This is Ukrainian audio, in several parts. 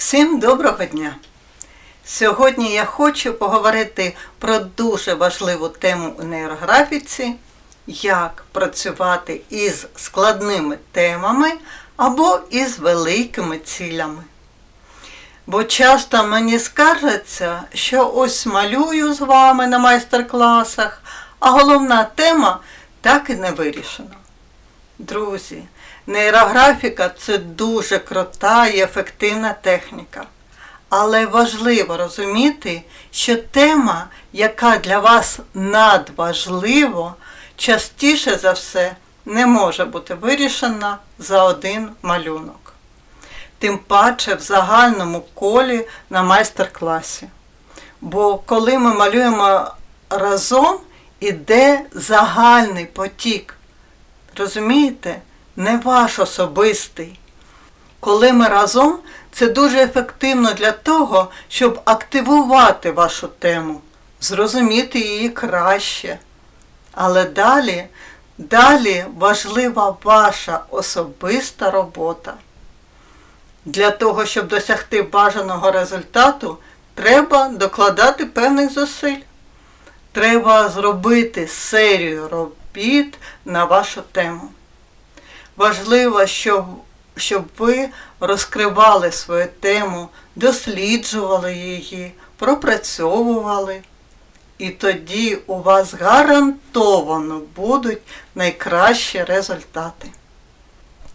Всім доброго дня! Сьогодні я хочу поговорити про дуже важливу тему у нейрографіці, як працювати із складними темами або із великими цілями. Бо часто мені скаржаться, що ось малюю з вами на майстер-класах, а головна тема так і не вирішена. Друзі, нейрографіка це дуже крута і ефективна техніка. Але важливо розуміти, що тема, яка для вас надважлива, частіше за все не може бути вирішена за один малюнок. Тим паче в загальному колі на майстер-класі. Бо коли ми малюємо разом, іде загальний потік. Розумієте? Не ваш особистий. Коли ми разом, це дуже ефективно для того, щоб активувати вашу тему, зрозуміти її краще. Але далі, далі важлива ваша особиста робота. Для того, щоб досягти бажаного результату, треба докладати певних зусиль. Треба зробити серію робіт на вашу тему. Важливо, щоб, щоб ви розкривали свою тему, досліджували її, пропрацьовували. І тоді у вас гарантовано будуть найкращі результати.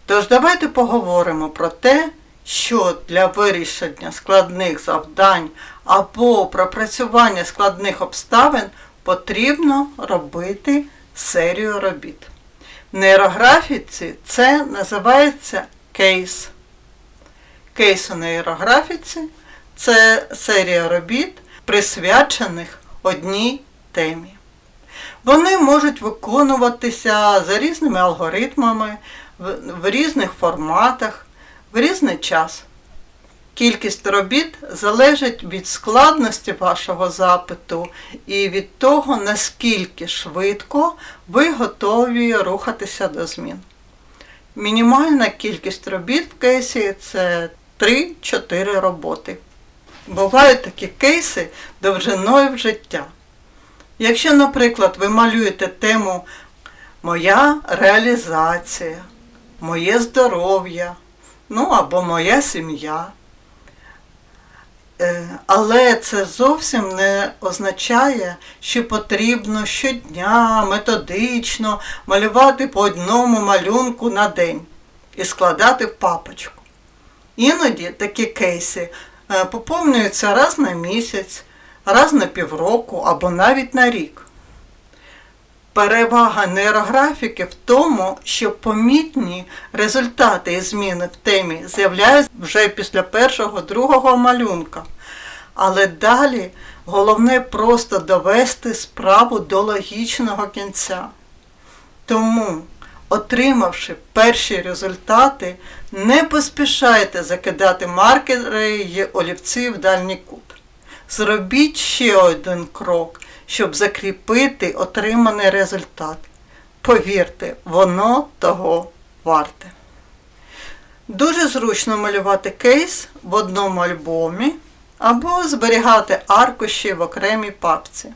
Тож давайте поговоримо про те, що для вирішення складних завдань або пропрацювання складних обставин потрібно робити серію робіт. В нейрографіці це називається кейс. Кейс у нейрографіці це серія робіт, присвячених одній темі. Вони можуть виконуватися за різними алгоритмами, в, різних форматах, в різний час. Кількість робіт залежить від складності вашого запиту і від того, наскільки швидко ви готові рухатися до змін. Мінімальна кількість робіт в кейсі це 3-4 роботи. Бувають такі кейси довжиною в життя. Якщо, наприклад, ви малюєте тему Моя реалізація, моє здоров'я, ну або моя сім'я. Е, Але це зовсім не означає, що потрібно щодня методично малювати по одному малюнку на день і складати в папочку. Іноді такі кейси е, поповнюються раз на місяць, раз на півроку або навіть на рік. Перевага нейрографіки в тому, що помітні результати і зміни в темі з'являються вже після першого, другого малюнка. Але далі головне просто довести справу до логічного кінця. Тому, отримавши перші результати, не поспішайте закидати маркери й олівці в дальній кут. Зробіть ще один крок щоб закріпити отриманий результат. Повірте, воно того варте. Дуже зручно малювати кейс в одному альбомі або зберігати аркуші в окремій папці.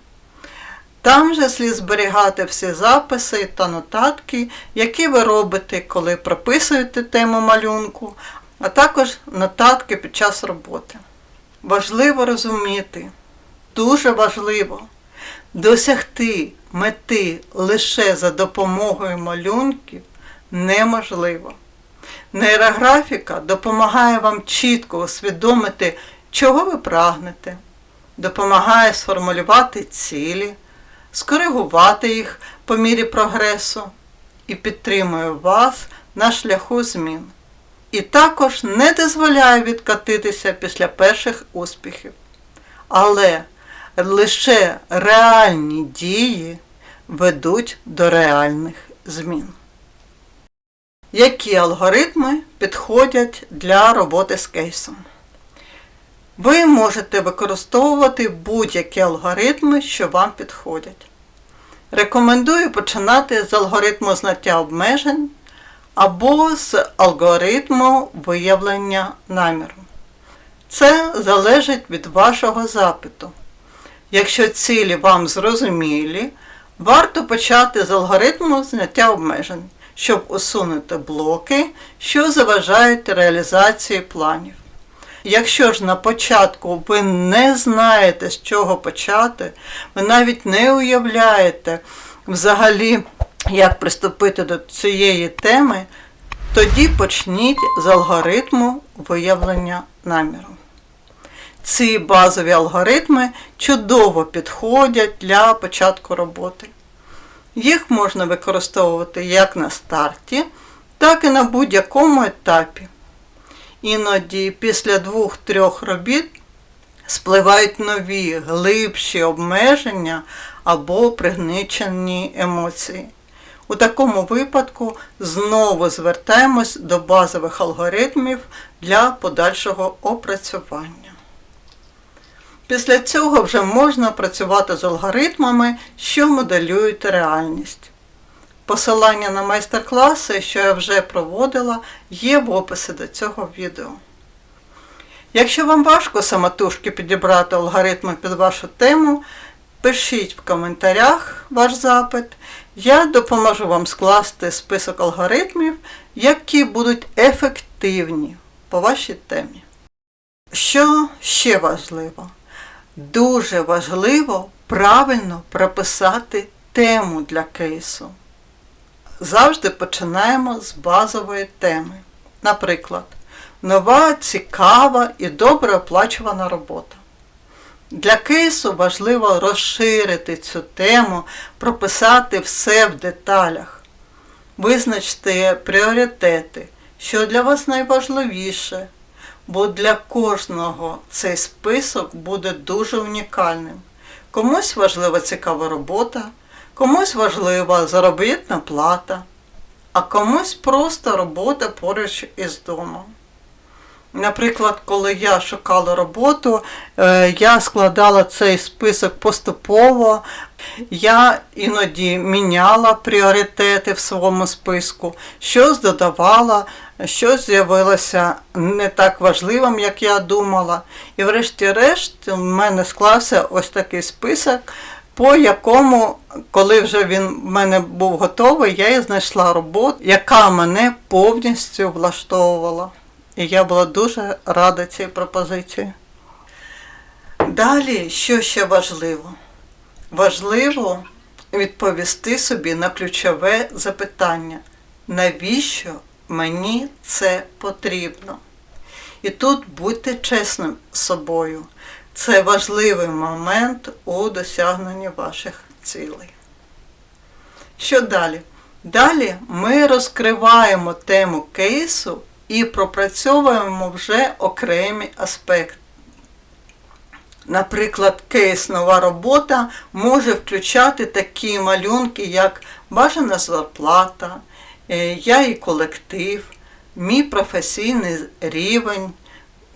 Там же слід зберігати всі записи та нотатки, які ви робите, коли прописуєте тему малюнку, а також нотатки під час роботи. Важливо розуміти, дуже важливо, Досягти мети лише за допомогою малюнків неможливо. Нейрографіка допомагає вам чітко усвідомити, чого ви прагнете, допомагає сформулювати цілі, скоригувати їх по мірі прогресу і підтримує вас на шляху змін. І також не дозволяє відкатитися після перших успіхів. Але лише реальні дії ведуть до реальних змін. Які алгоритми підходять для роботи з кейсом? Ви можете використовувати будь-які алгоритми, що вам підходять. Рекомендую починати з алгоритму знаття обмежень або з алгоритму виявлення наміру. Це залежить від вашого запиту. Якщо цілі вам зрозумілі, варто почати з алгоритму зняття обмежень, щоб усунути блоки, що заважають реалізації планів. Якщо ж на початку ви не знаєте, з чого почати, ви навіть не уявляєте взагалі, як приступити до цієї теми, тоді почніть з алгоритму виявлення наміру. Ці базові алгоритми чудово підходять для початку роботи. Їх можна використовувати як на старті, так і на будь-якому етапі. Іноді після двох-трьох робіт спливають нові глибші обмеження або пригничені емоції. У такому випадку знову звертаємось до базових алгоритмів для подальшого опрацювання. Після цього вже можна працювати з алгоритмами, що моделюють реальність. Посилання на майстер-класи, що я вже проводила, є в описі до цього відео. Якщо вам важко самотужки підібрати алгоритми під вашу тему, пишіть в коментарях ваш запит. Я допоможу вам скласти список алгоритмів, які будуть ефективні по вашій темі. Що ще важливо? Дуже важливо правильно прописати тему для кейсу. Завжди починаємо з базової теми. Наприклад, нова, цікава і добре оплачувана робота. Для кейсу важливо розширити цю тему, прописати все в деталях, визначте пріоритети, що для вас найважливіше, бо для кожного цей список буде дуже унікальним. Комусь важлива цікава робота, комусь важлива заробітна плата, а комусь просто робота поруч із домом. Наприклад, коли я шукала роботу, е, я складала цей список поступово, я іноді міняла пріоритети в своєму списку, щось додавала, щось з'явилося не так важливим, як я думала. І врешті-решт в мене склався ось такий список, по якому, коли вже він в мене був готовий, я і знайшла роботу, яка мене повністю влаштовувала. І я була дуже рада цій пропозиції. Далі, що ще важливо? Важливо відповісти собі на ключове запитання, навіщо мені це потрібно? І тут будьте чесним з собою. Це важливий момент у досягненні ваших цілей. Що далі? Далі ми розкриваємо тему кейсу і пропрацьовуємо вже окремі аспекти. Наприклад, кейс нова робота може включати такі малюнки, як бажана зарплата, е, я і колектив, мій професійний рівень,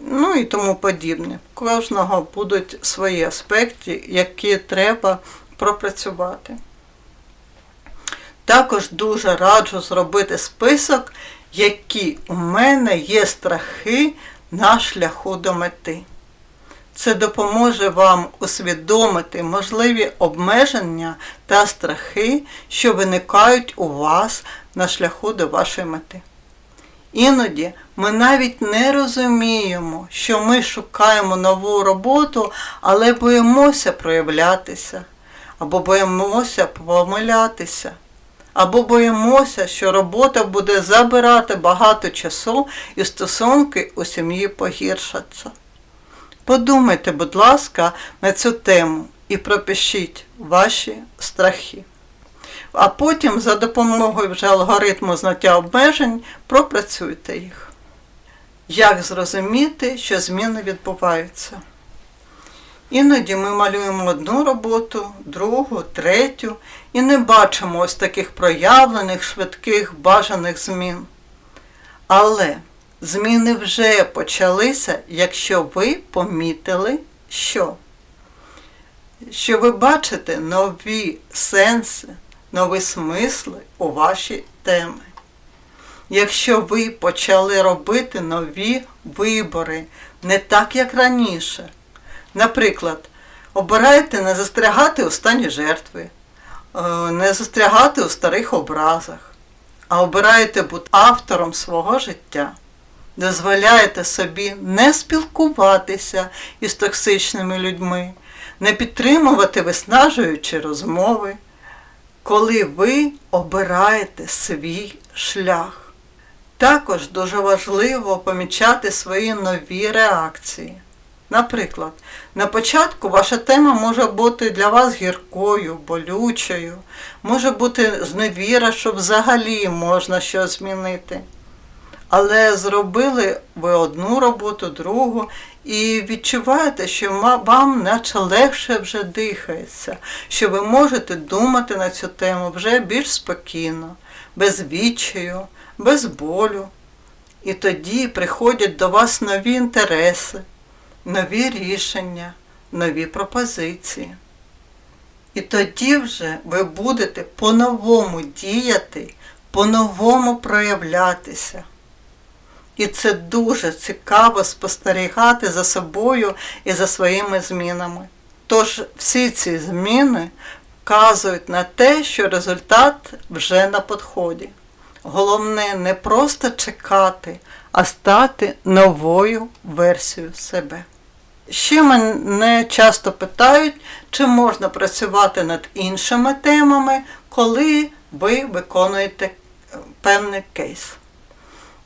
ну і тому подібне. У кожного будуть свої аспекти, які треба пропрацювати. Також дуже раджу зробити список, які у мене є страхи на шляху до мети. Це допоможе вам усвідомити можливі обмеження та страхи, що виникають у вас на шляху до вашої мети. Іноді ми навіть не розуміємо, що ми шукаємо нову роботу, але боїмося проявлятися, або боїмося помилятися, або боїмося, що робота буде забирати багато часу і стосунки у сім'ї погіршаться. Подумайте, будь ласка, на цю тему і пропишіть ваші страхи. А потім за допомогою вже алгоритму знаття обмежень пропрацюйте їх. Як зрозуміти, що зміни відбуваються? Іноді ми малюємо одну роботу, другу, третю і не бачимо ось таких проявлених, швидких, бажаних змін. Але зміни вже почалися, якщо ви помітили, що? Що ви бачите нові сенси, нові смисли у вашій темі. Якщо ви почали робити нові вибори не так, як раніше. Наприклад, обираєте не застрягати у стані жертви, е, не застрягати у старих образах, а обираєте бути автором свого життя. Дозволяєте собі не спілкуватися із токсичними людьми, не підтримувати виснажуючі розмови, коли ви обираєте свій шлях. Також дуже важливо помічати свої нові реакції. Наприклад, на початку ваша тема може бути для вас гіркою, болючою, може бути зневіра, що взагалі можна щось змінити. Але зробили ви одну роботу, другу, і відчуваєте, що вам наче легше вже дихається, що ви можете думати на цю тему вже більш спокійно, без відчаю, без болю. І тоді приходять до вас нові інтереси, нові рішення, нові пропозиції. І тоді вже ви будете по-новому діяти, по-новому проявлятися. І це дуже цікаво спостерігати за собою і за своїми змінами. Тож всі ці зміни вказують на те, що результат вже на підході. Головне не просто чекати, а стати новою версією себе. Ще мене часто питають, чи можна працювати над іншими темами, коли ви виконуєте е, певний кейс.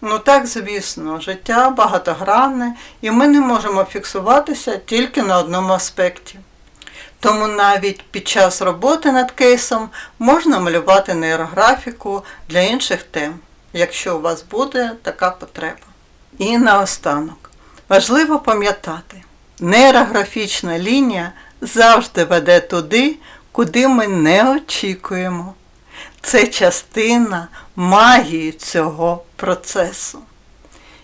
Ну так, звісно, життя багатогранне, і ми не можемо фіксуватися тільки на одному аспекті. Тому навіть під час роботи над кейсом можна малювати нейрографіку для інших тем, якщо у вас буде така потреба. І наостанок, важливо пам'ятати, нейрографічна лінія завжди веде туди, куди ми не очікуємо. Це частина магії цього процесу.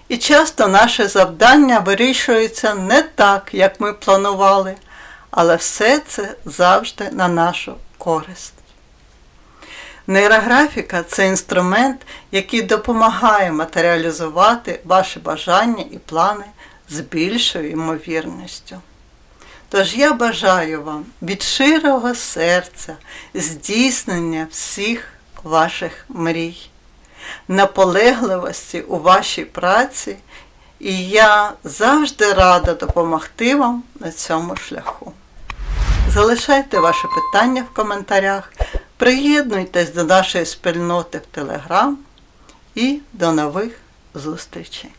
І часто наше завдання вирішується не так, як ми планували, але все це завжди на нашу користь. Нейрографіка це інструмент, який допомагає матеріалізувати ваші бажання і плани з більшою ймовірністю. Тож я бажаю вам від широго серця здійснення всіх ваших мрій, наполегливості у вашій праці, і я завжди рада допомогти вам на цьому шляху. Залишайте ваші питання в коментарях, приєднуйтесь до нашої спільноти в Телеграм і до нових зустрічей!